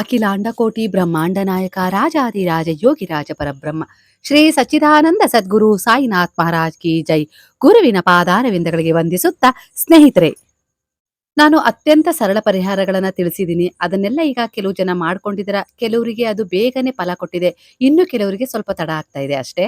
ಅಖಿಲಾಂಡಕೋಟಿ ಬ್ರಹ್ಮಾಂಡ ನಾಯಕ ರಾಜಾದಿರಾಜ ಯೋಗಿರಾಜ ಪರಬ್ರಹ್ಮ, ಶ್ರೀ ಸಚ್ಚಿದಾನಂದ ಸದ್ಗುರು ಸಾಯಿನಾಥ್ ಮಹಾರಾಜ್ ಕಿ ಜೈ. ಗುರುವಿನ ಪಾದಾರವಿಂದಗಳಿಗೆ ವಂದಿಸುತ್ತಾ ಸ್ನೇಹಿತರೆ, ನಾನು ಅತ್ಯಂತ ಸರಳ ಪರಿಹಾರಗಳನ್ನ ತಿಳಿಸಿದ್ದೀನಿ. ಅದನ್ನೆಲ್ಲ ಈಗ ಕೆಲವು ಜನ ಮಾಡ್ಕೊಂಡಿದ್ದೀರಾ ಕೆಲವರಿಗೆ ಅದು ಬೇಗನೆ ಫಲ ಕೊಟ್ಟಿದೆ. ಇನ್ನು ಕೆಲವರಿಗೆ ಸ್ವಲ್ಪ ತಡ ಆಗ್ತಾ ಇದೆ ಅಷ್ಟೇ.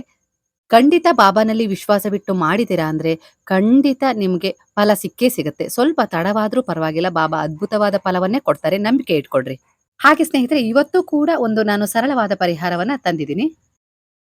ಖಂಡಿತ ಬಾಬಾನಲ್ಲಿ ವಿಶ್ವಾಸ ಬಿಟ್ಟು ಮಾಡಿದ್ದೀರಾ ಅಂದ್ರೆ ಖಂಡಿತ ನಿಮ್ಗೆ ಫಲ ಸಿಕ್ಕೇ ಸಿಗುತ್ತೆ. ಸ್ವಲ್ಪ ತಡವಾದ್ರೂ ಪರವಾಗಿಲ್ಲ, ಬಾಬಾ ಅದ್ಭುತವಾದ ಫಲವನ್ನೇ ಕೊಡ್ತಾರೆ. ನಂಬಿಕೆ ಇಟ್ಕೊಡ್ರಿ ಹಾಗೆ ಸ್ನೇಹಿತರೆ, ಇವತ್ತು ಕೂಡ ಒಂದು ನಾನು ಸರಳವಾದ ಪರಿಹಾರವನ್ನ ತಂದಿದ್ದೀನಿ.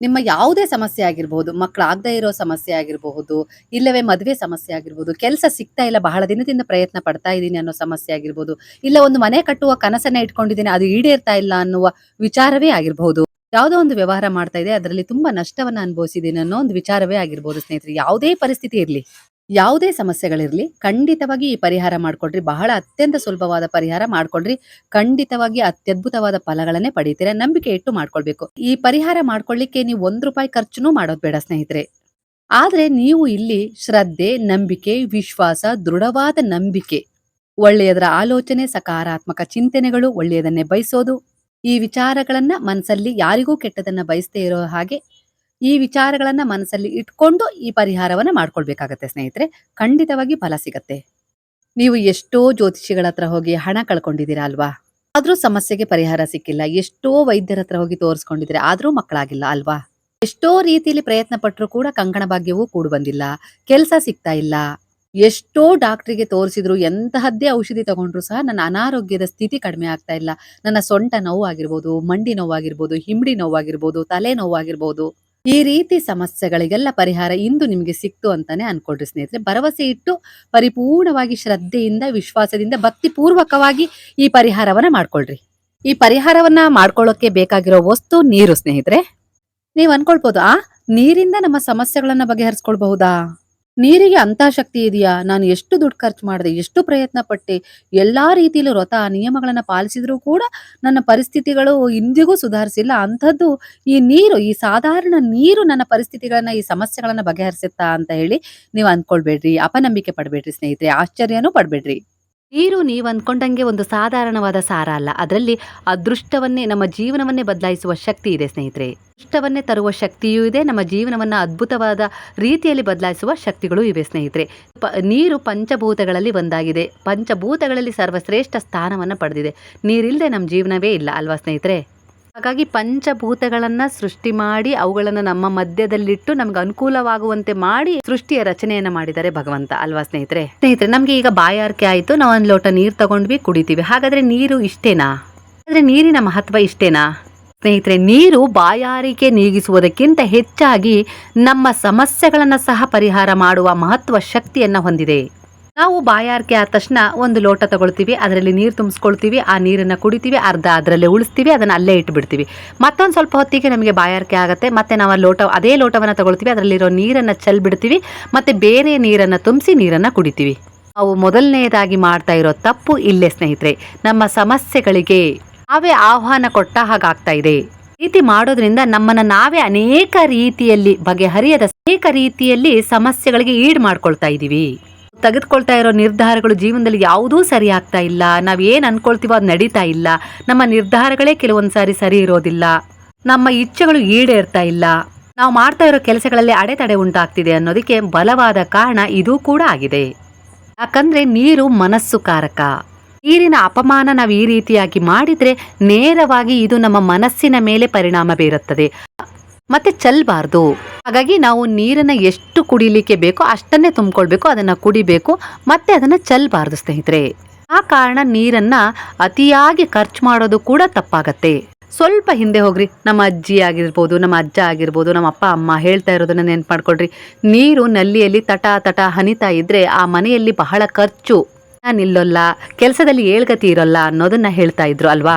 ನಿಮ್ಮ ಯಾವುದೇ ಸಮಸ್ಯೆ ಆಗಿರಬಹುದು, ಮಕ್ಕಳಾಗದೇ ಇರೋ ಸಮಸ್ಯೆ ಆಗಿರಬಹುದು, ಇಲ್ಲವೇ ಮದುವೆ ಸಮಸ್ಯೆ ಆಗಿರ್ಬೋದು ಕೆಲಸ ಸಿಗ್ತಾ ಇಲ್ಲ, ಬಹಳ ದಿನದಿಂದ ಪ್ರಯತ್ನ ಪಡ್ತಾ ಇದ್ದೀನಿ ಅನ್ನೋ ಸಮಸ್ಯೆ ಆಗಿರ್ಬೋದು, ಇಲ್ಲ ಒಂದು ಮನೆ ಕಟ್ಟುವ ಕನಸನ್ನ ಇಟ್ಕೊಂಡಿದ್ದೀನಿ, ಅದು ಈಡೇರ್ತಾ ಇಲ್ಲ ಅನ್ನುವ ವಿಚಾರವೇ ಆಗಿರಬಹುದು ಯಾವುದೋ ಒಂದು ವ್ಯವಹಾರ ಮಾಡ್ತಾ ಇದೆ, ಅದರಲ್ಲಿ ತುಂಬಾ ನಷ್ಟವನ್ನ ಅನುಭವಿಸಿದ್ದೀನಿ ಅನ್ನೋ ಒಂದು ವಿಚಾರವೇ ಆಗಿರ್ಬೋದು ಸ್ನೇಹಿತರೆ, ಯಾವುದೇ ಪರಿಸ್ಥಿತಿ ಇರಲಿ. ಯಾವುದೇ ಸಮಸ್ಯೆಗಳಿರಲಿ ಖಂಡಿತವಾಗಿ ಈ ಪರಿಹಾರ ಮಾಡ್ಕೊಡ್ರಿ ಬಹಳ ಅತ್ಯಂತ ಸುಲಭವಾದ ಪರಿಹಾರ ಮಾಡ್ಕೊಡ್ರಿ ಖಂಡಿತವಾಗಿ ಅತ್ಯದ್ಭುತವಾದ ಫಲಗಳನ್ನೇ ಪಡೀತೀರ. ನಂಬಿಕೆ ಇಟ್ಟು ಮಾಡ್ಕೊಳ್ಬೇಕು. ಈ ಪರಿಹಾರ ಮಾಡ್ಕೊಳ್ಳಿಕ್ಕೆ ನೀವು ಒಂದು ರೂಪಾಯಿ ಖರ್ಚುನೂ ಮಾಡೋದು ಬೇಡ ಸ್ನೇಹಿತರೆ. ಆದರೆ ನೀವು ಇಲ್ಲಿ ಶ್ರದ್ಧೆ, ನಂಬಿಕೆ, ವಿಶ್ವಾಸ, ದೃಢವಾದ ನಂಬಿಕೆ, ಒಳ್ಳೆಯದರ ಆಲೋಚನೆ, ಸಕಾರಾತ್ಮಕ ಚಿಂತನೆಗಳು, ಒಳ್ಳೆಯದನ್ನೇ ಬಯಸೋದು, ಈ ವಿಚಾರಗಳನ್ನ ಮನಸ್ಸಲ್ಲಿ ಯಾರಿಗೂ ಕೆಟ್ಟದನ್ನ ಬಯಸದೇ ಇರೋ ಹಾಗೆ ಈ ವಿಚಾರಗಳನ್ನ ಮನಸ್ಸಲ್ಲಿ ಇಟ್ಕೊಂಡು ಈ ಪರಿಹಾರವನ್ನ ಮಾಡ್ಕೊಳ್ಬೇಕಾಗತ್ತೆ ಸ್ನೇಹಿತರೆ. ಖಂಡಿತವಾಗಿ ಫಲ ಸಿಗತ್ತೆ. ನೀವು ಎಷ್ಟೋ ಜ್ಯೋತಿಷಿಗಳ ಹತ್ರ ಹೋಗಿ ಹಣ ಕಳ್ಕೊಂಡಿದ್ದೀರಾ ಅಲ್ವಾ? ಆದ್ರೂ ಸಮಸ್ಯೆಗೆ ಪರಿಹಾರ ಸಿಕ್ಕಿಲ್ಲ. ಎಷ್ಟೋ ವೈದ್ಯರ ಹತ್ರ ಹೋಗಿ ತೋರಿಸ್ಕೊಂಡಿದ್ದೀರಾ? ಆದ್ರೂ ಮಕ್ಕಳಾಗಿಲ್ಲ ಅಲ್ವಾ? ಎಷ್ಟೋ ರೀತಿಯಲ್ಲಿ ಪ್ರಯತ್ನ ಪಟ್ಟರು ಕೂಡ ಕಂಕಣ ಭಾಗ್ಯವೂ ಕೂಡ ಬಂದಿಲ್ಲ. ಕೆಲಸ ಸಿಗ್ತಾ ಇಲ್ಲ. ಎಷ್ಟೋ ಡಾಕ್ಟ್ರಿಗೆ ತೋರಿಸಿದ್ರು, ಎಂತಹದ್ದೇ ಔಷಧಿ ತಗೊಂಡ್ರು ಸಹ ನನ್ನ ಅನಾರೋಗ್ಯದ ಸ್ಥಿತಿ ಕಡಿಮೆ ಆಗ್ತಾ ಇಲ್ಲ. ನನ್ನ ಸೊಂಟ ನೋವಾಗಿರ್ಬೋದು, ಮಂಡಿ ನೋವಾಗಿರ್ಬೋದು ಹಿಂಬಡಿ ನೋವಾಗಿರ್ಬೋದು, ತಲೆ ನೋವಾಗಿರ್ಬೋದು. ಈ ರೀತಿ ಸಮಸ್ಯೆಗಳಿಗೆಲ್ಲ ಪರಿಹಾರ ಇಂದು ನಿಮಗೆ ಸಿಕ್ತು ಅಂತಾನೆ ಅನ್ಕೊಳ್ರಿ ಸ್ನೇಹಿತರೆ. ಭರವಸೆ ಇಟ್ಟು ಪರಿಪೂರ್ಣವಾಗಿ ಶ್ರದ್ಧೆಯಿಂದ, ವಿಶ್ವಾಸದಿಂದ ಭಕ್ತಿ ಪೂರ್ವಕವಾಗಿ ಈ ಪರಿಹಾರವನ್ನ ಮಾಡ್ಕೊಳ್ರಿ. ಈ ಪರಿಹಾರವನ್ನ ಮಾಡ್ಕೊಳ್ಳೋಕೆ ಬೇಕಾಗಿರೋ ವಸ್ತು ನೀರು ಸ್ನೇಹಿತರೆ. ನೀವ್ ಅನ್ಕೊಳ್ಬಹುದು ಆ ನೀರಿಂದ ನಮ್ಮ ಸಮಸ್ಯೆಗಳನ್ನ ಬಗೆಹರಿಸ್ಕೊಳ್ಬಹುದಾ? ನೀರಿಗೆ ಅಂತ ಶಕ್ತಿ ಇದೆಯಾ? ನಾನು ಎಷ್ಟು ದುಡ್ಡು ಖರ್ಚು ಮಾಡಿದೆ, ಎಷ್ಟು ಪ್ರಯತ್ನ ಪಟ್ಟೆ, ಎಲ್ಲಾ ರೀತಿಯಲ್ಲೂ ವ್ರತ ನಿಯಮಗಳನ್ನ ಪಾಲಿಸಿದ್ರೂ ಕೂಡ ನನ್ನ ಪರಿಸ್ಥಿತಿಗಳು ಇಂದಿಗೂ ಸುಧಾರಿಸಿಲ್ಲ ಅಂಥದ್ದು ಈ ನೀರು, ಈ ಸಾಧಾರಣ ನೀರು ನನ್ನ ಪರಿಸ್ಥಿತಿಗಳನ್ನ, ಈ ಸಮಸ್ಯೆಗಳನ್ನ ಬಗೆಹರಿಸುತ್ತಾ ಅಂತ ಹೇಳಿ ನೀವು ಅನ್ಕೊಳ್ಬೇಡ್ರಿ ಅಪನಂಬಿಕೆ ಪಡಬೇಡ್ರಿ ಸ್ನೇಹಿತರೆ, ಆಶ್ಚರ್ಯನೂ ಪಡ್ಬೇಡ್ರಿ. ನೀರು ನೀವು ಅಂದ್ಕೊಂಡಂಗೆ ಒಂದು ಸಾಧಾರಣವಾದ ಸಾರ ಅಲ್ಲ. ಅದರಲ್ಲಿ ಅದೃಷ್ಟವನ್ನೇ, ನಮ್ಮ ಜೀವನವನ್ನೇ ಬದಲಾಯಿಸುವ ಶಕ್ತಿ ಇದೆ ಸ್ನೇಹಿತರೆ. ಅದೃಷ್ಟವನ್ನೇ ತರುವ ಶಕ್ತಿಯೂ ಇದೆ, ನಮ್ಮ ಜೀವನವನ್ನ ಅದ್ಭುತವಾದ ರೀತಿಯಲ್ಲಿ ಬದಲಾಯಿಸುವ ಶಕ್ತಿಗಳು ಇವೆ ಸ್ನೇಹಿತರೆ. ಪ, ನೀರು ಪಂಚಭೂತಗಳಲ್ಲಿ ಒಂದಾಗಿದೆ. ಪಂಚಭೂತಗಳಲ್ಲಿ ಸರ್ವಶ್ರೇಷ್ಠ ಸ್ಥಾನವನ್ನು ಪಡೆದಿದೆ. ನೀರಿಲ್ಲದೆ ನಮ್ಮ ಜೀವನವೇ ಇಲ್ಲ ಅಲ್ವಾ ಸ್ನೇಹಿತರೆ? ಹಾಗಾಗಿ ಪಂಚಭೂತಗಳನ್ನ ಸೃಷ್ಟಿ ಮಾಡಿ ಅವುಗಳನ್ನು ನಮ್ಮ ಮಧ್ಯದಲ್ಲಿಟ್ಟು ನಮ್ಗೆ ಅನುಕೂಲವಾಗುವಂತೆ ಮಾಡಿ ಸೃಷ್ಟಿಯ ರಚನೆಯನ್ನ ಮಾಡಿದ್ದಾರೆ ಭಗವಂತ. ಅಲ್ವಾ ಸ್ನೇಹಿತರೆ? ಸ್ನೇಹಿತರೆ, ನಮ್ಗೆ ಈಗ ಬಾಯಾರಿಕೆ ಆಯಿತು. ನಾವು ಒಂದು ಲೋಟ ನೀರು ತಗೊಂಡ್ವಿ, ಕುಡಿತೀವಿ. ಹಾಗಾದ್ರೆ ನೀರು ಇಷ್ಟೇನಾ? ಆದರೆ ನೀರಿನ ಮಹತ್ವ ಇಷ್ಟೇನಾ? ಸ್ನೇಹಿತರೆ, ನೀರು ಬಾಯಾರಿಕೆ ನೀಗಿಸುವುದಕ್ಕಿಂತ ಹೆಚ್ಚಾಗಿ ನಮ್ಮ ಸಮಸ್ಯೆಗಳನ್ನು ಸಹ ಪರಿಹಾರ ಮಾಡುವ ಮಹತ್ವ ಶಕ್ತಿಯನ್ನ ಹೊಂದಿದೆ. ನಾವು ಬಾಯಾರಿಕೆ ಆದ ತಕ್ಷಣ ಒಂದು ಲೋಟ ತಗೊಳ್ತೀವಿ, ಅದರಲ್ಲಿ ನೀರು ತುಂಬಿಸ್ಕೊಳ್ತೀವಿ, ಆ ನೀರನ್ನು ಕುಡಿತೀವಿ, ಅರ್ಧ ಅದರಲ್ಲೇ ಉಳಿಸ್ತೀವಿ, ಅದನ್ನು ಅಲ್ಲೇ ಇಟ್ಬಿಡ್ತೀವಿ. ಮತ್ತೊಂದು ಸ್ವಲ್ಪ ಹೊತ್ತಿಗೆ ನಮಗೆ ಬಾಯಾರಿಕೆ ಆಗುತ್ತೆ, ಮತ್ತೆ ನಾವು ಲೋಟ, ಅದೇ ಲೋಟವನ್ನು ತಗೊಳ್ತೀವಿ, ಅದರಲ್ಲಿರೋ ನೀರನ್ನು ಚೆಲ್ಬಿಡ್ತೀವಿ, ಮತ್ತು ಬೇರೆ ನೀರನ್ನು ತುಂಬಿಸಿ ನೀರನ್ನು ಕುಡಿತೀವಿ. ನಾವು ಮೊದಲನೆಯದಾಗಿ ಮಾಡ್ತಾ ಇರೋ ತಪ್ಪು ಇಲ್ಲೇ ಸ್ನೇಹಿತರೆ, ನಮ್ಮ ಸಮಸ್ಯೆಗಳಿಗೆ ನಾವೇ ಆಹ್ವಾನ ಕೊಟ್ಟ ಹಾಗಾಗ್ತಾ ಇದೆ. ರೀತಿ ಮಾಡೋದ್ರಿಂದ ನಮ್ಮನ್ನು ನಾವೇ ಅನೇಕ ರೀತಿಯಲ್ಲಿ ಬಗೆಹರಿಯದ, ಅನೇಕ ರೀತಿಯಲ್ಲಿ ಸಮಸ್ಯೆಗಳಿಗೆ ಈಡ್ ಮಾಡ್ಕೊಳ್ತಾ ಇದೀವಿ. ತೆಗೆದುಕೊಳ್ತಾ ಇರೋ ನಿರ್ಧಾರಗಳು ಜೀವನದಲ್ಲಿ ಯಾವುದೂ ಸರಿ ಆಗ್ತಾ ಇಲ್ಲ. ನಾವು ಏನು ಅನ್ಕೊಳ್ತೀವೋ ಅದು ನಡೀತಾ ಇಲ್ಲ. ನಮ್ಮ ನಿರ್ಧಾರಗಳೇ ಕೆಲವೊಂದು ಸಾರಿ ಸರಿ ಇರೋದಿಲ್ಲ. ನಮ್ಮ ಇಚ್ಛೆಗಳು ಈಡೇರ್ತಾ ಇಲ್ಲ. ನಾವು ಮಾಡ್ತಾ ಇರೋ ಕೆಲಸಗಳಲ್ಲಿ ಅಡೆತಡೆ ಉಂಟಾಗ್ತಿದೆ ಅನ್ನೋದಕ್ಕೆ ಬಲವಾದ ಕಾರಣ ಇದು ಕೂಡ ಆಗಿದೆ. ಯಾಕಂದ್ರೆ ನೀರು ಮನಸ್ಸು ಕಾರಕ. ನೀರಿನ ಅಪಮಾನ ನಾವು ಈ ರೀತಿಯಾಗಿ ಮಾಡಿದ್ರೆ ನೇರವಾಗಿ ಇದು ನಮ್ಮ ಮನಸ್ಸಿನ ಮೇಲೆ ಪರಿಣಾಮ ಬೀರುತ್ತದೆ. ಮತ್ತೆ ಚಲ್ಬಾರ್ದು. ಹಾಗಾಗಿ ನಾವು ನೀರನ್ನ ಎಷ್ಟು ಕುಡಿಲಿಕ್ಕೆ ಬೇಕೋ ಅಷ್ಟನ್ನೇ ತುಂಬಿಕೊಳ್ಬೇಕು, ಅದನ್ನ ಕುಡಿಬೇಕು, ಮತ್ತೆ ಅದನ್ನ ಚಲ್ಬಾರ್ದು ಸ್ನೇಹಿತರೆ. ಆ ಕಾರಣ ನೀರನ್ನ ಅತಿಯಾಗಿ ಖರ್ಚು ಮಾಡೋದು ಕೂಡ ತಪ್ಪಾಗತ್ತೆ. ಸ್ವಲ್ಪ ಹಿಂದೆ ಹೋಗ್ರಿ. ನಮ್ಮ ಅಜ್ಜಿ ಆಗಿರ್ಬೋದು, ನಮ್ಮ ಅಜ್ಜ ಆಗಿರ್ಬೋದು, ನಮ್ಮ ಅಪ್ಪ, ಅಮ್ಮ ಹೇಳ್ತಾ ಇರೋದನ್ನ ನೆನ್ಪು ಮಾಡ್ಕೊಳ್ರಿ ನೀರು ನಲ್ಲಿಯಲ್ಲಿ ತಟ ತಟ ಹನಿತಾ ಇದ್ರೆ ಆ ಮನೆಯಲ್ಲಿ ಬಹಳ ಖರ್ಚು. ನಿಲ್ಲೋಲ್ಲ ಕೆಲಸದಲ್ಲಿ ಏಳ್ಗತಿ ಇರೋಲ್ಲ ಅನ್ನೋದನ್ನ ಹೇಳ್ತಾ ಇದ್ರು ಅಲ್ವಾ?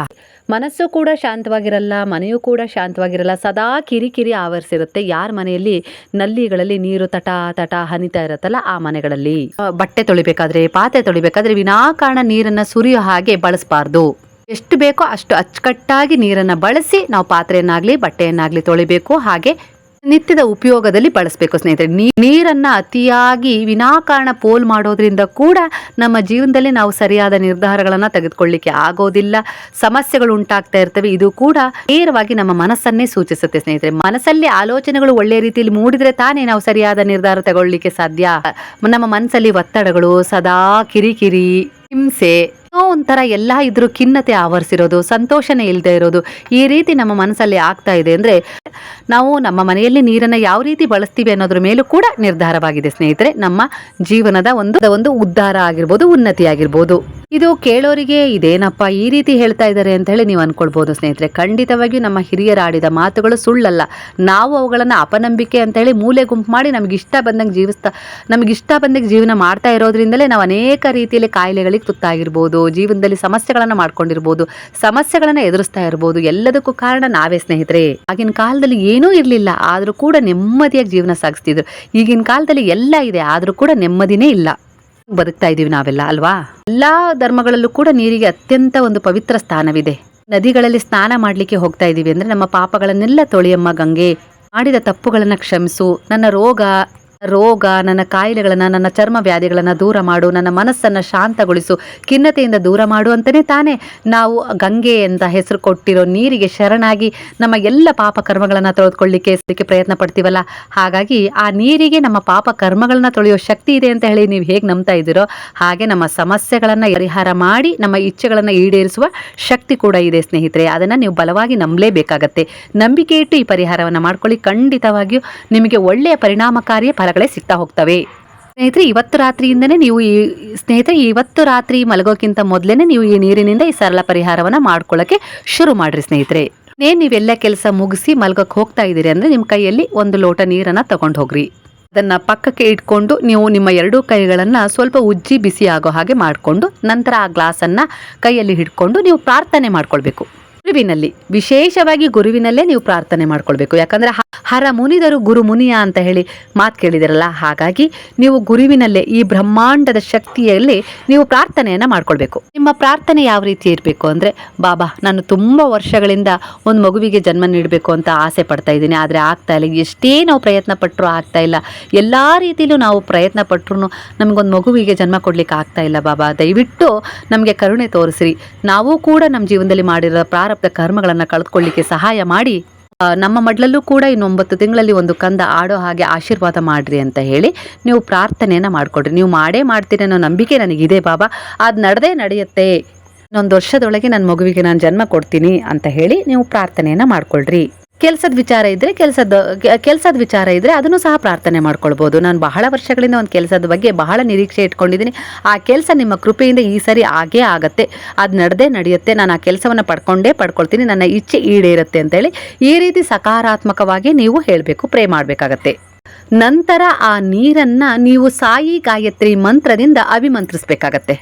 ಮನಸ್ಸು ಕೂಡ ಶಾಂತವಾಗಿರಲ್ಲ, ಮನೆಯೂ ಕೂಡ ಶಾಂತವಾಗಿರಲ್ಲ, ಸದಾ ಕಿರಿಕಿರಿ ಆವರಿಸಿರುತ್ತೆ. ಯಾರ ಮನೆಯಲ್ಲಿ ನಲ್ಲಿಗಳಲ್ಲಿ ನೀರು ತಟ ತಟ ಹನಿತಾ ಇರುತ್ತಲ್ಲ, ಆ ಮನೆಗಳಲ್ಲಿ. ಬಟ್ಟೆ ತೊಳಿಬೇಕಾದ್ರೆ, ಪಾತ್ರೆ ತೊಳಿಬೇಕಾದ್ರೆ ವಿನಾಕಾರಣ ನೀರನ್ನ ಸುರಿಯೋ ಹಾಗೆ ಬಳಸಬಾರ್ದು. ಎಷ್ಟು ಬೇಕೋ ಅಷ್ಟು ಅಚ್ಚುಕಟ್ಟಾಗಿ ನೀರನ್ನ ಬಳಸಿ ನಾವು ಪಾತ್ರೆಯನ್ನಾಗ್ಲಿ, ಬಟ್ಟೆಯನ್ನಾಗಲಿ ತೊಳಿಬೇಕು. ಹಾಗೆ ನಿತ್ಯದ ಉಪಯೋಗದಲ್ಲಿ ಬಳಸಬೇಕು ಸ್ನೇಹಿತರೆ. ನೀರನ್ನ ಅತಿಯಾಗಿ ವಿನಾಕಾರಣ ಪೋಲ್ ಮಾಡೋದ್ರಿಂದ ಕೂಡ ನಮ್ಮ ಜೀವನದಲ್ಲಿ ನಾವು ಸರಿಯಾದ ನಿರ್ಧಾರಗಳನ್ನ ತೆಗೆದುಕೊಳ್ಳಿಕ್ಕೆ ಆಗೋದಿಲ್ಲ. ಸಮಸ್ಯೆಗಳು ಉಂಟಾಗ್ತಾ ಇರ್ತವೆ. ಇದು ಕೂಡ ನೇರವಾಗಿ ನಮ್ಮ ಮನಸ್ಸನ್ನೇ ಸೂಚಿಸುತ್ತೆ ಸ್ನೇಹಿತರೆ. ಮನಸ್ಸಲ್ಲಿ ಆಲೋಚನೆಗಳು ಒಳ್ಳೆ ರೀತಿಯಲ್ಲಿ ಮೂಡಿದ್ರೆ ತಾನೇ ನಾವು ಸರಿಯಾದ ನಿರ್ಧಾರ ತಗೊಳ್ಳಿಕ್ಕೆ ಸಾಧ್ಯ. ನಮ್ಮ ಮನಸ್ಸಲ್ಲಿ ಒತ್ತಡಗಳು ಸದಾ ಕಿರಿಕಿರಿ, ಹಿಂಸೆ ಒಂಥರ ಎಲ್ಲ ಇದ್ರೂ ಖಿನ್ನತೆ ಆವರಿಸಿರೋದು, ಸಂತೋಷನೇ ಇಲ್ಲದೆ ಇರೋದು ಈ ರೀತಿ ನಮ್ಮ ಮನಸ್ಸಲ್ಲಿ ಆಗ್ತಾ ಇದೆ ಅಂದ್ರೆ ನಾವು ನಮ್ಮ ಮನೆಯಲ್ಲಿ ನೀರನ್ನ ಯಾವ ರೀತಿ ಬಳಸ್ತೀವಿ ಅನ್ನೋದ್ರ ಮೇಲೂ ಕೂಡ ನಿರ್ಧಾರವಾಗಿದೆ ಸ್ನೇಹಿತರೆ. ನಮ್ಮ ಜೀವನದ ಒಂದು ಒಂದು ಉದ್ಧಾರ ಆಗಿರ್ಬೋದು ಉನ್ನತಿ ಆಗಿರ್ಬೋದು ಇದು ಕೇಳೋರಿಗೆ ಇದೇನಪ್ಪ ಈ ರೀತಿ ಹೇಳ್ತಾ ಇದ್ದಾರೆ ಅಂತ ಹೇಳಿ ನೀವು ಅನ್ಕೊಳ್ಬಹುದು ಸ್ನೇಹಿತರೆ. ಖಂಡಿತವಾಗಿಯೂ ನಮ್ಮ ಹಿರಿಯರಾಡಿದ ಮಾತುಗಳು ಸುಳ್ಳಲ್ಲ. ನಾವು ಅವುಗಳನ್ನು ಅಪನಂಬಿಕೆ ಅಂತ ಹೇಳಿ ಮೂಲೆ ಗುಂಪು ಮಾಡಿ ನಮ್ಗೆ ಇಷ್ಟ ಬಂದಂಗೆ ಜೀವಿಸ್ತಾ, ನಮ್ಗೆ ಇಷ್ಟ ಬಂದಂಗೆ ಜೀವನ ಮಾಡ್ತಾ ಇರೋದ್ರಿಂದಲೇ ನಾವು ಅನೇಕ ರೀತಿಯಲ್ಲಿ ಕಾಯಿಲೆಗಳಿಗೆ ತುತ್ತಾಗಿರ್ಬೋದು, ಜೀವನದಲ್ಲಿ ಸಮಸ್ಯೆಗಳನ್ನು ಮಾಡ್ಕೊಂಡಿರ್ಬೋದು, ಸಮಸ್ಯೆಗಳನ್ನು ಎದುರಿಸ್ತಾ ಇರ್ಬೋದು. ಎಲ್ಲದಕ್ಕೂ ಕಾರಣ ನಾವೇ ಸ್ನೇಹಿತರೆ. ಆಗಿನ ಕಾಲದಲ್ಲಿ ಏನೂ ಇರಲಿಲ್ಲ, ಆದರೂ ಕೂಡ ನೆಮ್ಮದಿಯಾಗಿ ಜೀವನ ಸಾಗಿಸ್ತಿದ್ರು. ಈಗಿನ ಕಾಲದಲ್ಲಿ ಎಲ್ಲ ಇದೆ, ಆದರೂ ಕೂಡ ನೆಮ್ಮದಿನೇ ಇಲ್ಲ. ಬದುಕ್ತಾ ಇದೀವಿ ನಾವೆಲ್ಲ, ಅಲ್ವಾ? ಎಲ್ಲಾ ಧರ್ಮಗಳಲ್ಲೂ ಕೂಡ ನೀರಿಗೆ ಅತ್ಯಂತ ಒಂದು ಪವಿತ್ರ ಸ್ಥಾನವಿದೆ. ನದಿಗಳಲ್ಲಿ ಸ್ನಾನ ಮಾಡ್ಲಿಕ್ಕೆ ಹೋಗ್ತಾ ಇದೀವಿ ಅಂದ್ರೆ ನಮ್ಮ ಪಾಪಗಳನ್ನೆಲ್ಲ ತೊಳೆಯಮ್ಮ ಗಂಗೆ, ಮಾಡಿದ ತಪ್ಪುಗಳನ್ನ ಕ್ಷಮಿಸು, ನನ್ನ ರೋಗ ರೋಗ, ನನ್ನ ಕಾಯಿಲೆಗಳನ್ನ, ನನ್ನ ಚರ್ಮ ವ್ಯಾಧಿಗಳನ್ನ ದೂರ ಮಾಡು, ನನ್ನ ಮನಸ್ಸನ್ನ ಶಾಂತಗೊಳಿಸು, ಖಿನ್ನತೆಯಿಂದ ದೂರ ಮಾಡು ಅಂತಾನೆ ತಾನೇ ನಾವು ಗಂಗೆ ಅಂತ ಹೆಸರು ಕೊಟ್ಟಿರೋ ನೀರಿಗೆ ಶರಣಾಗಿ ನಮ್ಮ ಎಲ್ಲ ಪಾಪ ಕರ್ಮಗಳನ್ನ ತೊಳೆದುಕೊಳ್ಳಿಕ್ಕೆ ಹೆಸರಿಕೆ ಪ್ರಯತ್ನ ಪಡ್ತೀವಲ್ಲ? ಹಾಗಾಗಿ ಆ ನೀರಿಗೆ ನಮ್ಮ ಪಾಪ ಕರ್ಮಗಳನ್ನ ತೊಳೆಯೋ ಶಕ್ತಿ ಇದೆ ಅಂತ ಹೇಳಿ ನೀವು ಹೇಗೆ ನಂಬ್ತಾ ಇದ್ದೀರೋ, ಹಾಗೆ ನಮ್ಮ ಸಮಸ್ಯೆಗಳನ್ನ ಪರಿಹಾರ ಮಾಡಿ, ನಮ್ಮ ಇಚ್ಛೆಗಳನ್ನ ಈಡೇರಿಸುವ ಶಕ್ತಿ ಕೂಡ ಇದೆ ಸ್ನೇಹಿತರೆ. ಅದನ್ನ ನೀವು ಬಲವಾಗಿ ನಂಬಲೇಬೇಕಾಗತ್ತೆ. ನಂಬಿಕೆ ಇಟ್ಟು ಈ ಪರಿಹಾರವನ್ನ ಮಾಡ್ಕೊಳ್ಳಿ. ಖಂಡಿತವಾಗಿಯೂ ನಿಮಗೆ ಒಳ್ಳೆಯ ಪರಿಣಾಮಕಾರಿಯ ಫಲಗಳೇ ಸಿಗ್ತಾ ಹೋಗ್ತವೆ. ಸ್ನೇಹಿತರೆ, ಇವತ್ತು ರಾತ್ರಿಯಿಂದನೇ ನೀವು ಈ, ಸ್ನೇಹಿತರೆ, ಇವತ್ತು ರಾತ್ರಿ ಮಲಗೋಕ್ಕಿಂತ ಮೊದಲೇ ನೀವು ಈ ನೀರಿನಿಂದ ಈ ಸರಳ ಪರಿಹಾರವನ್ನ ಮಾಡ್ಕೊಳ್ಳೋಕ್ಕೆ ಶುರು ಮಾಡ್ರಿ ಸ್ನೇಹಿತರೆ. ನೇ ನೀವೆಲ್ಲ ಕೆಲಸ ಮುಗಿಸಿ ಮಲಗಕ್ಕೆ ಹೋಗ್ತಾ ಇದ್ದೀರಿ ಅಂದ್ರೆ ನಿಮ್ಮ ಕೈಯಲ್ಲಿ ಒಂದು ಲೋಟ ನೀರನ್ನ ತಗೊಂಡು ಹೋಗ್ರಿ. ಅದನ್ನ ಪಕ್ಕಕ್ಕೆ ಇಟ್ಕೊಂಡು ನೀವು ನಿಮ್ಮ ಎರಡೂ ಕೈಗಳನ್ನ ಸ್ವಲ್ಪ ಉಜ್ಜಿ ಬಿಸಿ ಆಗೋ ಹಾಗೆ ಮಾಡಿಕೊಂಡು ನಂತರ ಆ ಗ್ಲಾಸನ್ನ ಕೈಯಲ್ಲಿ ಹಿಡ್ಕೊಂಡು ನೀವು ಪ್ರಾರ್ಥನೆ ಮಾಡ್ಕೊಳ್ಬೇಕು. ಗುರುವಿನಲ್ಲಿ, ವಿಶೇಷವಾಗಿ ಗುರುವಿನಲ್ಲೇ ನೀವು ಪ್ರಾರ್ಥನೆ ಮಾಡ್ಕೊಳ್ಬೇಕು. ಯಾಕಂದ್ರೆ ಹರ ಮುನಿದರು ಗುರು ಮುನಿಯ ಅಂತ ಹೇಳಿ ಮಾತು ಕೇಳಿದಿರಲ್ಲ, ಹಾಗಾಗಿ ನೀವು ಗುರುವಿನಲ್ಲೇ ಈ ಬ್ರಹ್ಮಾಂಡದ ಶಕ್ತಿಯಲ್ಲಿ ನೀವು ಪ್ರಾರ್ಥನೆಯನ್ನ ಮಾಡ್ಕೊಳ್ಬೇಕು. ನಿಮ್ಮ ಪ್ರಾರ್ಥನೆ ಯಾವ ರೀತಿ ಇರಬೇಕು ಅಂದ್ರೆ, ಬಾಬಾ, ನಾನು ತುಂಬಾ ವರ್ಷಗಳಿಂದ ಒಂದು ಮಗುವಿಗೆ ಜನ್ಮ ನೀಡಬೇಕು ಅಂತ ಆಸೆ ಪಡ್ತಾ ಇದ್ದೀನಿ, ಆದರೆ ಆಗ್ತಾ ಇಲ್ಲ, ಎಷ್ಟೇ ನಾವು ಪ್ರಯತ್ನ ಪಟ್ಟರು ಆಗ್ತಾ ಇಲ್ಲ, ಎಲ್ಲ ರೀತಿಲೂ ನಾವು ಪ್ರಯತ್ನ ಪಟ್ಟರು ನಮಗೊಂದು ಮಗುವಿಗೆ ಜನ್ಮ ಕೊಡಲಿಕ್ಕೆ ಆಗ್ತಾ ಇಲ್ಲ ಬಾಬಾ, ದಯವಿಟ್ಟು ನಮಗೆ ಕರುಣೆ ತೋರಿಸಿರಿ, ನಾವು ಕೂಡ ನಮ್ಮ ಜೀವನದಲ್ಲಿ ಮಾಡಿರೋ ಪ್ರಾರಬ್ಧ ಕರ್ಮಗಳನ್ನು ಕಳೆದುಕೊಳ್ಳಿಕ್ಕೆ ಸಹಾಯ ಮಾಡಿ. ನಮ್ಮ ಮಡ್ಲಲ್ಲೂ ಕೂಡ ಇನ್ನೊಂಬತ್ತು ತಿಂಗಳಲ್ಲಿ ಒಂದು ಕಂದ ಆಡೋ ಹಾಗೆ ಆಶೀರ್ವಾದ ಮಾಡ್ರಿ ಅಂತ ಹೇಳಿ ನೀವು ಪ್ರಾರ್ಥನೆಯನ್ನು ಮಾಡಿಕೊಡ್ರಿ. ನೀವು ಮಾಡೇ ಮಾಡ್ತೀರಿ ಅನ್ನೋ ನಂಬಿಕೆ ನನಗಿದೆ ಬಾಬಾ. ಅದು ನಡೆದೇ ನಡೆಯುತ್ತೆ. ಇನ್ನೊಂದು ವರ್ಷದೊಳಗೆ ನನ್ನ ಮಗುವಿಗೆ ನಾನು ಜನ್ಮ ಕೊಡ್ತೀನಿ ಅಂತ ಹೇಳಿ ನೀವು ಪ್ರಾರ್ಥನೆಯನ್ನ ಮಾಡ್ಕೊಳ್ರಿ. ಕೆಲಸದ ವಿಚಾರ ಇದ್ರೆ ಕೆಲಸದ ಕೆಲಸದ ವಿಚಾರ ಇದ್ರೆ ಅದನ್ನು ಸಹ ಪ್ರಾರ್ಥನೆ ಮಾಡ್ಕೊಳ್ಬೋದು. ನಾನು ಬಹಳ ವರ್ಷಗಳಿಂದ ಒಂದು ಕೆಲಸದ ಬಗ್ಗೆ ಬಹಳ ನಿರೀಕ್ಷೆ ಇಟ್ಕೊಂಡಿದ್ದೀನಿ. ಆ ಕೆಲಸ ನಿಮ್ಮ ಕೃಪೆಯಿಂದ ಈ ಸರಿ ಆಗೇ ಆಗತ್ತೆ. ಅದು ನಡೆದೇ ನಡೆಯುತ್ತೆ. ನಾನು ಆ ಕೆಲಸವನ್ನು ಪಡ್ಕೊಂಡೇ ಪಡ್ಕೊಳ್ತೀನಿ. ನನ್ನ ಇಚ್ಛೆ ಈಡೇರುತ್ತೆ ಅಂತೇಳಿ ಈ ರೀತಿ ಸಕಾರಾತ್ಮಕವಾಗಿ ನೀವು ಹೇಳಬೇಕು, ಪ್ರೇ ಮಾಡಬೇಕಾಗತ್ತೆ. ನಂತರ ಆ ನೀರನ್ನ ನೀವು ಸಾಯಿ ಗಾಯತ್ರಿ ಮಂತ್ರದಿಂದ ಅಭಿಮಂತ್ರಿಸಬೇಕಾಗತ್ತೆ.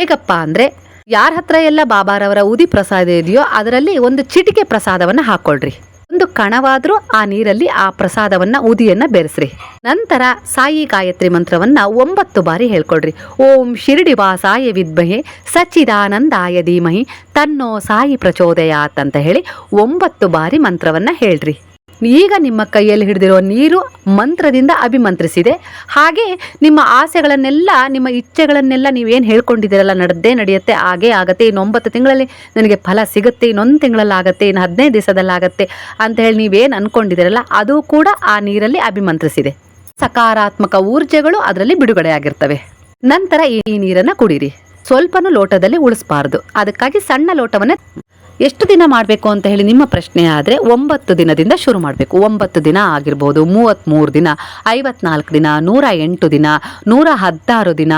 ಹೇಗಪ್ಪ ಅಂದ್ರೆ ಯಾರ ಹತ್ರ ಎಲ್ಲ ಬಾಬಾರವರ ಉದಿ ಪ್ರಸಾದ ಇದೆಯೋ ಅದರಲ್ಲಿ ಒಂದು ಚಿಟಿಕೆ ಪ್ರಸಾದವನ್ನ ಹಾಕೊಳ್ರಿ. ಒಂದು ಕಣವಾದರೂ ಆ ನೀರಲ್ಲಿ ಆ ಪ್ರಸಾದವನ್ನ ಉದಿಯನ್ನ ಬೆರೆಸ್ರಿ. ನಂತರ ಸಾಯಿ ಗಾಯತ್ರಿ ಮಂತ್ರವನ್ನ ಒಂಬತ್ತು ಬಾರಿ ಹೇಳ್ಕೊಳ್ರಿ. ಓಂ ಶಿರಡಿ ವಾಸಾಯ ವಿದ್ಮಹೆ ಸಚ್ಚಿದಾನಂದಾಯ ಧೀಮಹಿ ತನ್ನೋ ಸಾಯಿ ಪ್ರಚೋದಯಾತ್ ಅಂತ ಹೇಳಿ ಒಂಬತ್ತು ಬಾರಿ ಮಂತ್ರವನ್ನ ಹೇಳ್ರಿ. ಈಗ ನಿಮ್ಮ ಕೈಯಲ್ಲಿ ಹಿಡಿದಿರೋ ನೀರು ಮಂತ್ರದಿಂದ ಅಭಿಮಂತ್ರಿಸಿದೆ. ಹಾಗೆ ನಿಮ್ಮ ಆಸೆಗಳನ್ನೆಲ್ಲ, ನಿಮ್ಮ ಇಚ್ಛೆಗಳನ್ನೆಲ್ಲ ನೀವೇನು ಹೇಳ್ಕೊಂಡಿದ್ದೀರಲ್ಲ, ನಡೆದೇ ನಡೆಯುತ್ತೆ ಹಾಗೇ ಆಗುತ್ತೆ, ಇನ್ನು ಒಂಬತ್ತು ತಿಂಗಳಲ್ಲಿ ನನಗೆ ಫಲ ಸಿಗುತ್ತೆ, ಇನ್ನೊಂದು ತಿಂಗಳಲ್ಲಿ ಆಗತ್ತೆ ಇನ್ನು ಹದಿನೈದು ದಿವಸದಲ್ಲಾಗತ್ತೆ ಅಂತ ಹೇಳಿ ನೀವೇನು ಅಂದ್ಕೊಂಡಿದ್ದೀರಲ್ಲ ಅದು ಕೂಡ ಆ ನೀರಲ್ಲಿ ಅಭಿಮಂತ್ರಿಸಿದೆ. ಸಕಾರಾತ್ಮಕ ಊರ್ಜೆಗಳು ಅದರಲ್ಲಿ ಬಿಡುಗಡೆಯಾಗಿರ್ತವೆ. ನಂತರ ಈ ನೀರನ್ನು ಕುಡೀರಿ. ಸ್ವಲ್ಪನೂ ಲೋಟದಲ್ಲಿ ಉಳಿಸಬಾರ್ದು. ಅದಕ್ಕಾಗಿ ಸಣ್ಣ ಲೋಟವನ್ನ ಎಷ್ಟು ದಿನ ಮಾಡಬೇಕು ಅಂತ ಹೇಳಿ ನಿಮ್ಮ ಪ್ರಶ್ನೆ ಆದರೆ ಒಂಬತ್ತು ದಿನದಿಂದ ಶುರು ಮಾಡಬೇಕು. ಒಂಬತ್ತು ದಿನ ಆಗಿರ್ಬೋದು ಮೂವತ್ತ್ಮೂರು ದಿನ, ಐವತ್ನಾಲ್ಕು ದಿನ, ನೂರ ಎಂಟು ದಿನ, ನೂರ ಹದಿನಾರು ದಿನ.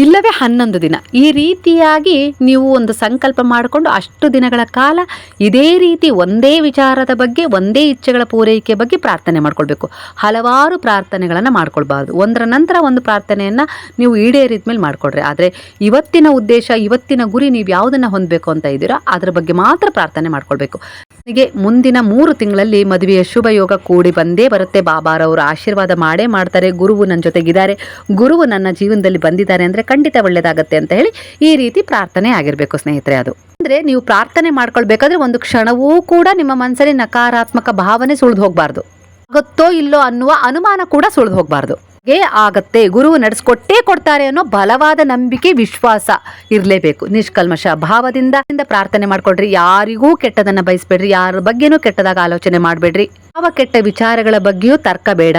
ಇಲ್ಲವೇ ಹನ್ನೊಂದು ದಿನ. ಈ ರೀತಿಯಾಗಿ ನೀವು ಒಂದು ಸಂಕಲ್ಪ ಮಾಡಿಕೊಂಡು ಅಷ್ಟು ದಿನಗಳ ಕಾಲ ಇದೇ ರೀತಿ ಒಂದೇ ವಿಚಾರದ ಬಗ್ಗೆ, ಒಂದೇ ಇಚ್ಛೆಗಳ ಪೂರೈಕೆ ಬಗ್ಗೆ ಪ್ರಾರ್ಥನೆ ಮಾಡ್ಕೊಳ್ಬೇಕು. ಹಲವಾರು ಪ್ರಾರ್ಥನೆಗಳನ್ನು ಮಾಡ್ಕೊಳ್ಬಾರ್ದು. ಒಂದರ ನಂತರ ಒಂದು ಪ್ರಾರ್ಥನೆಯನ್ನು ನೀವು ಈಡೇರಿದ ಮೇಲೆ ಮಾಡ್ಕೊಳ್ರಿ. ಆದರೆ ಇವತ್ತಿನ ಉದ್ದೇಶ, ಇವತ್ತಿನ ಗುರಿ ನೀವು ಯಾವುದನ್ನು ಹೊಂದಬೇಕು ಅಂತ ಇದ್ದೀರೋ, ಅದರ ಬಗ್ಗೆ ಮಾತ್ರ ಪ್ರಾರ್ಥನೆ ಮಾಡ್ಕೊಳ್ಬೇಕು. ನನಗೆ ಮುಂದಿನ ಮೂರು ತಿಂಗಳಲ್ಲಿ ಮದುವೆಯ ಶುಭ ಯೋಗ ಕೂಡಿ ಬಂದೇ ಬರುತ್ತೆ. ಬಾಬಾರವರು ಆಶೀರ್ವಾದ ಮಾಡೇ ಮಾಡ್ತಾರೆ. ಗುರುವು ನನ್ನ ಜೊತೆಗಿದ್ದಾರೆ. ಗುರುವು ನನ್ನ ಜೀವನದಲ್ಲಿ ಬಂದಿದ್ದಾರೆ ಅಂದರೆ ಖಂಡಿತ ಒಳ್ಳೇದಾಗತ್ತೆ ಅಂತ ಹೇಳಿ ಈ ರೀತಿ ಪ್ರಾರ್ಥನೆ ಆಗಿರಬೇಕು ಸ್ನೇಹಿತರೆ ಅದು. ಅಂದರೆ ನೀವು ಪ್ರಾರ್ಥನೆ ಮಾಡ್ಕೊಳ್ಬೇಕಾದ್ರೆ ಒಂದು ಕ್ಷಣವೂ ಕೂಡ ನಿಮ್ಮ ಮನಸ್ಸಲ್ಲಿ ನಕಾರಾತ್ಮಕ ಭಾವನೆ ಸುಳಿದು ಹೋಗಬಾರ್ದು. ಆಗುತ್ತೋ ಇಲ್ಲೋ ಅನ್ನುವ ಅನುಮಾನ ಕೂಡ ಸುಳಿದು ಹೋಗಬಾರ್ದು. ಹಾಗೆ ಆಗತ್ತೆ ಗುರು ನಡೆಸ್ಕೊಟ್ಟೇ ಕೊಡ್ತಾರೆ ಅನ್ನೋ ಬಲವಾದ ನಂಬಿಕೆ, ವಿಶ್ವಾಸ ಇರಲೇಬೇಕು. ನಿಷ್ಕಲ್ಮಶ ಭಾವದಿಂದ ಪ್ರಾರ್ಥನೆ ಮಾಡ್ಕೊಳ್ರಿ. ಯಾರಿಗೂ ಕೆಟ್ಟದನ್ನ ಬಯಸ್ಬೇಡ್ರಿ. ಯಾರ ಬಗ್ಗೆನೂ ಕೆಟ್ಟದಾಗ ಆಲೋಚನೆ ಮಾಡಬೇಡ್ರಿ. ಯಾವ ಕೆಟ್ಟ ವಿಚಾರಗಳ ಬಗ್ಗೆಯೂ ತರ್ಕ ಬೇಡ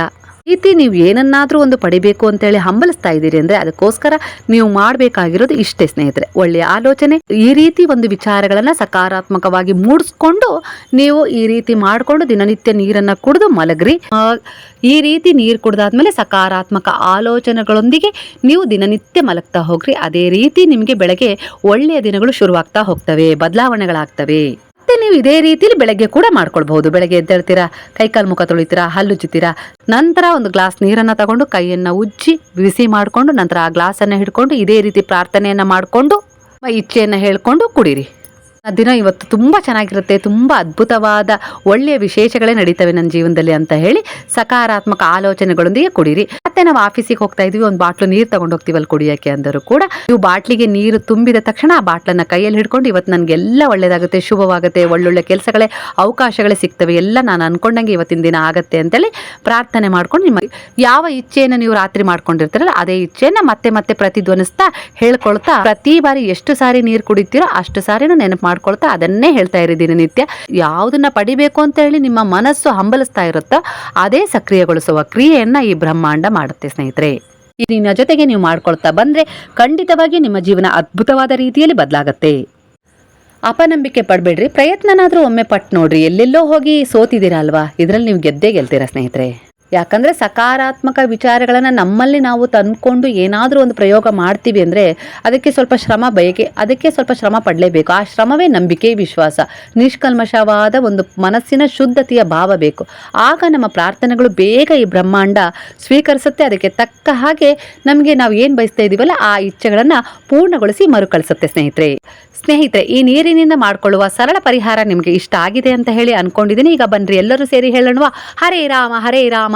ರೀತಿ ನೀವು ಏನನ್ನಾದರೂ ಒಂದು ಪಡಿಬೇಕು ಅಂತೇಳಿ ಹಂಬಲಿಸ್ತಾ ಇದ್ದೀರಿ ಅಂದ್ರೆ ಅದಕ್ಕೋಸ್ಕರ ನೀವು ಮಾಡಬೇಕಾಗಿರೋದು ಇಷ್ಟೇ ಸ್ನೇಹಿತರೆ. ಒಳ್ಳೆಯ ಆಲೋಚನೆ, ಈ ರೀತಿ ಒಂದು ವಿಚಾರಗಳನ್ನು ಸಕಾರಾತ್ಮಕವಾಗಿ ಮೂಡಿಸ್ಕೊಂಡು ನೀವು ಈ ರೀತಿ ಮಾಡಿಕೊಂಡು ದಿನನಿತ್ಯ ನೀರನ್ನು ಕುಡಿದು ಮಲಗ್ರಿ. ಈ ರೀತಿ ನೀರು ಕುಡ್ದಾದ್ಮೇಲೆ ಸಕಾರಾತ್ಮಕ ಆಲೋಚನೆಗಳೊಂದಿಗೆ ನೀವು ದಿನನಿತ್ಯ ಮಲಗ್ತಾ ಹೋಗ್ರಿ. ಅದೇ ರೀತಿ ನಿಮಗೆ ಬೆಳಗ್ಗೆ ಒಳ್ಳೆಯ ದಿನಗಳು ಶುರುವಾಗ್ತಾ ಹೋಗ್ತವೆ, ಬದಲಾವಣೆಗಳಾಗ್ತವೆ. ಮತ್ತೆ ನೀವು ಇದೇ ರೀತಿಲಿ ಬೆಳಗ್ಗೆ ಕೂಡ ಮಾಡ್ಕೊಳ್ಬಹುದು. ಬೆಳಗ್ಗೆ ಎದ್ದೇಳ್ತೀರಾ ಕೈಕಾಲು ಮುಖ ತೊಳಿತೀರಾ ಹಲ್ಲುಜ್ಜುತ್ತೀರಾ ನಂತರ ಒಂದು ಗ್ಲಾಸ್ ನೀರನ್ನ ತಗೊಂಡು ಕೈಯನ್ನ ಉಜ್ಜಿ, ಬಿಸಿ ಮಾಡಿಕೊಂಡು ನಂತರ ಆ ಗ್ಲಾಸನ್ನ ಹಿಡ್ಕೊಂಡು ಇದೇ ರೀತಿ ಪ್ರಾರ್ಥನೆಯನ್ನ ಮಾಡಿಕೊಂಡು, ಇಚ್ಛೆಯನ್ನ ಹೇಳ್ಕೊಂಡು ಕುಡೀರಿ. ಆ ದಿನ ಇವತ್ತು ತುಂಬ ಚೆನ್ನಾಗಿರುತ್ತೆ. ತುಂಬ ಅದ್ಭುತವಾದ ಒಳ್ಳೆಯ ವಿಶೇಷಗಳೇ ನಡೀತವೆ ನನ್ನ ಜೀವನದಲ್ಲಿ ಅಂತ ಹೇಳಿ ಸಕಾರಾತ್ಮಕ ಆಲೋಚನೆಗಳೊಂದಿಗೆ ಕುಡೀರಿ. ಮತ್ತೆ ನಾವು ಆಫೀಸಿಗೆ ಹೋಗ್ತಾ ಇದ್ವಿ, ಒಂದು ಬಾಟ್ಲು ನೀರು ತಗೊಂಡು ಹೋಗ್ತೀವಲ್ಲ ಕುಡಿಯೋಕ್ಕೆ ಅಂದರು ಕೂಡ. ನೀವು ಬಾಟ್ಲಿಗೆ ನೀರು ತುಂಬಿದ ತಕ್ಷಣ ಆ ಬಾಟ್ಲನ್ನ ಕೈಯಲ್ಲಿ ಹಿಡ್ಕೊಂಡು ಇವತ್ತು ನನಗೆಲ್ಲ ಒಳ್ಳೇದಾಗುತ್ತೆ, ಶುಭವಾಗುತ್ತೆ, ಒಳ್ಳೊಳ್ಳೆ ಕೆಲಸಗಳೇ, ಅವಕಾಶಗಳೇ ಸಿಗ್ತವೆ, ಎಲ್ಲ ನಾನು ಅನ್ಕೊಂಡಂಗೆ ಇವತ್ತಿನ ದಿನ ಆಗತ್ತೆ ಅಂತೇಳಿ ಪ್ರಾರ್ಥನೆ ಮಾಡ್ಕೊಂಡು ನಿಮ್ಮ ಯಾವ ಇಚ್ಛೆಯನ್ನು ನೀವು ರಾತ್ರಿ ಮಾಡ್ಕೊಂಡಿರ್ತೀರಲ್ಲ ಅದೇ ಇಚ್ಛೆಯನ್ನ ಮತ್ತೆ ಮತ್ತೆ ಪ್ರತಿಧ್ವನಿಸ್ತಾ ಹೇಳ್ಕೊಳ್ತಾ ಪ್ರತಿ ಬಾರಿ ಎಷ್ಟು ಸಾರಿ ನೀರು ಕುಡಿತೀರೋ ಅಷ್ಟು ಸಾರಿನೂ ನೆನಪು ಮಾಡ್ಕೊಳ್ತಾ ಅದನ್ನೇ ಹೇಳ್ತಾ ಇರಿ ದಿನನಿತ್ಯ ಯಾವುದನ್ನ ಪಡಿಬೇಕು ಅಂತ ಹೇಳಿ ನಿಮ್ಮ ಮನಸ್ಸು ಹಂಬಲಿಸ್ತಾ ಇರುತ್ತೋ ಅದೇ ಸಕ್ರಿಯಗೊಳಿಸುವ ಕ್ರಿಯೆಯನ್ನ ಈ ಬ್ರಹ್ಮಾಂಡ ಮಾಡುತ್ತೆ ಸ್ನೇಹಿತರೆ. ನಿಮ್ಮ ಜೊತೆಗೆ ನೀವು ಮಾಡ್ಕೊಳ್ತಾ ಬಂದ್ರೆ ಖಂಡಿತವಾಗಿ ನಿಮ್ಮ ಜೀವನ ಅದ್ಭುತವಾದ ರೀತಿಯಲ್ಲಿ ಬದಲಾಗತ್ತೆ. ಅಪನಂಬಿಕೆ ಪಡಬೇಡ್ರಿ, ಪ್ರಯತ್ನನಾದ್ರೂ ಒಮ್ಮೆ ಪಟ್ಟು ನೋಡ್ರಿ, ಎಲ್ಲೆಲ್ಲೋ ಹೋಗಿ ಸೋತಿದ್ದೀರಾ ಅಲ್ವಾ ಇದರಲ್ಲಿ ನೀವು ಗೆದ್ದೇ ಗೆಲ್ತೀರಾ ಸ್ನೇಹಿತರೆ? ಯಾಕಂದ್ರೆ ಸಕಾರಾತ್ಮಕ ವಿಚಾರಗಳನ್ನು ನಮ್ಮಲ್ಲಿ ನಾವು ತಂದ್ಕೊಂಡು ಏನಾದರೂ ಒಂದು ಪ್ರಯೋಗ ಮಾಡ್ತೀವಿ ಅಂದರೆ ಅದಕ್ಕೆ ಸ್ವಲ್ಪ ಶ್ರಮ ಬಯಕೆ, ಅದಕ್ಕೆ ಸ್ವಲ್ಪ ಶ್ರಮ ಪಡಲೇಬೇಕು. ಆ ಶ್ರಮವೇ ನಂಬಿಕೆ, ವಿಶ್ವಾಸ. ನಿಷ್ಕಲ್ಮಶವಾದ ಒಂದು ಮನಸ್ಸಿನ ಶುದ್ಧತೆಯ ಭಾವ ಬೇಕು. ಆಗ ನಮ್ಮ ಪ್ರಾರ್ಥನೆಗಳು ಬೇಗ ಈ ಬ್ರಹ್ಮಾಂಡ ಸ್ವೀಕರಿಸುತ್ತೆ. ಅದಕ್ಕೆ ತಕ್ಕ ಹಾಗೆ ನಮಗೆ ನಾವು ಏನು ಬಯಸ್ತಾ ಇದ್ದೀವಲ್ಲ ಆ ಇಚ್ಛೆಗಳನ್ನು ಪೂರ್ಣಗೊಳಿಸಿ ಮರುಕಳಿಸುತ್ತೆ ಸ್ನೇಹಿತರೆ. ಸ್ನೇಹಿತರೆ, ಈ ನೀರಿನಿಂದ ಮಾಡಿಕೊಳ್ಳುವ ಸರಳ ಪರಿಹಾರ ನಿಮಗೆ ಇಷ್ಟ ಆಗಿದೆ ಅಂತ ಹೇಳಿ ಅನ್ಕೊಂಡಿದ್ದೀನಿ ಈಗ ಬನ್ನಿರಿ ಎಲ್ಲರೂ ಸೇರಿ ಹೇಳೋಣ ಹರೇ ರಾಮ ಹರೇ ರಾಮ